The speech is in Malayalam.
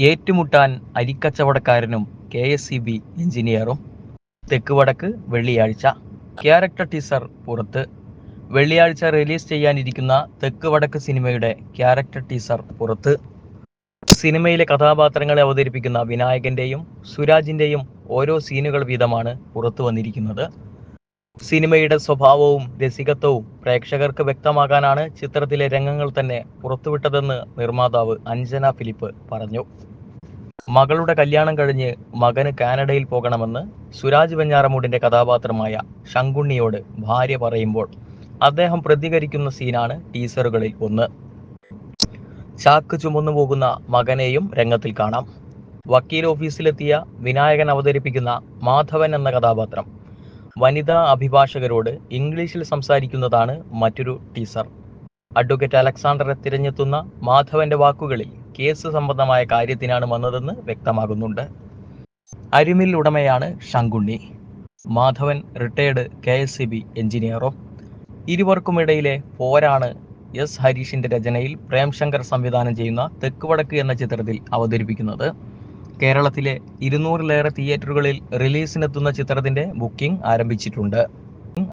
ഏറ്റുമുട്ടാൻ അരിക്കച്ചവടക്കാരനും കെ എസ് ഇ ബി എഞ്ചിനീയറും തെക്ക് വടക്ക് വെള്ളിയാഴ്ച. ക്യാരക്ടർ ടീസർ പുറത്ത്. വെള്ളിയാഴ്ച റിലീസ് ചെയ്യാനിരിക്കുന്ന തെക്ക് വടക്ക് സിനിമയുടെ ക്യാരക്ടർ ടീസർ പുറത്ത്. സിനിമയിലെ കഥാപാത്രങ്ങളെ അവതരിപ്പിക്കുന്ന വിനായകന്റെയും സുരാജിന്റെയും ഓരോ സീനുകൾ വീതമാണ് പുറത്തു വന്നിരിക്കുന്നത്. സിനിമയുടെ സ്വഭാവവും രസികത്വവും പ്രേക്ഷകർക്ക് വ്യക്തമാകാനാണ് ചിത്രത്തിലെ രംഗങ്ങൾ തന്നെ പുറത്തുവിട്ടതെന്ന് നിർമ്മാതാവ് അഞ്ജന ഫിലിപ്പ് പറഞ്ഞു. മകളുടെ കല്യാണം കഴിഞ്ഞ് മകന് കാനഡയിൽ പോകണമെന്ന് സുരാജ് വെഞ്ഞാറമൂടിന്റെ കഥാപാത്രമായ ശങ്കുണ്ണിയോട് ഭാര്യ പറയുമ്പോൾ അദ്ദേഹം പ്രതികരിക്കുന്ന സീനാണ് ടീസറുകളിൽ ഒന്ന്. ചാക്ക് ചുമന്നു പോകുന്ന മകനെയും രംഗത്തിൽ കാണാം. വക്കീൽ ഓഫീസിലെത്തിയ വിനായകൻ അവതരിപ്പിക്കുന്ന മാധവൻ എന്ന കഥാപാത്രം വനിതാ അഭിഭാഷകരോട് ഇംഗ്ലീഷിൽ സംസാരിക്കുന്നതാണ് മറ്റൊരു ടീസർ. അഡ്വക്കേറ്റ് അലക്സാണ്ടറെ തിരഞ്ഞെത്തുന്ന മാധവന്റെ വാക്കുകളിൽ കേസ് സംബന്ധമായ കാര്യത്തിനാണ് വന്നതെന്ന് വ്യക്തമാകുന്നുണ്ട്. അരുമിൽ ഉടമയാണ് Shankunni. Madhavan retired K S C B എഞ്ചിനീയറും. ഇരുവർക്കുമിടയിലെ പോരാണ് എസ് ഹരീഷിന്റെ രചനയിൽ പ്രേംശങ്കർ സംവിധാനം ചെയ്യുന്ന തെക്കുവടക്ക് എന്ന ചിത്രത്തിൽ അവതരിപ്പിക്കുന്നത്. കേരളത്തിലെ ഇരുന്നൂറിലേറെ തിയേറ്ററുകളിൽ റിലീസിനെത്തുന്ന ചിത്രത്തിന്റെ ബുക്കിംഗ് ആരംഭിച്ചിട്ടുണ്ട്.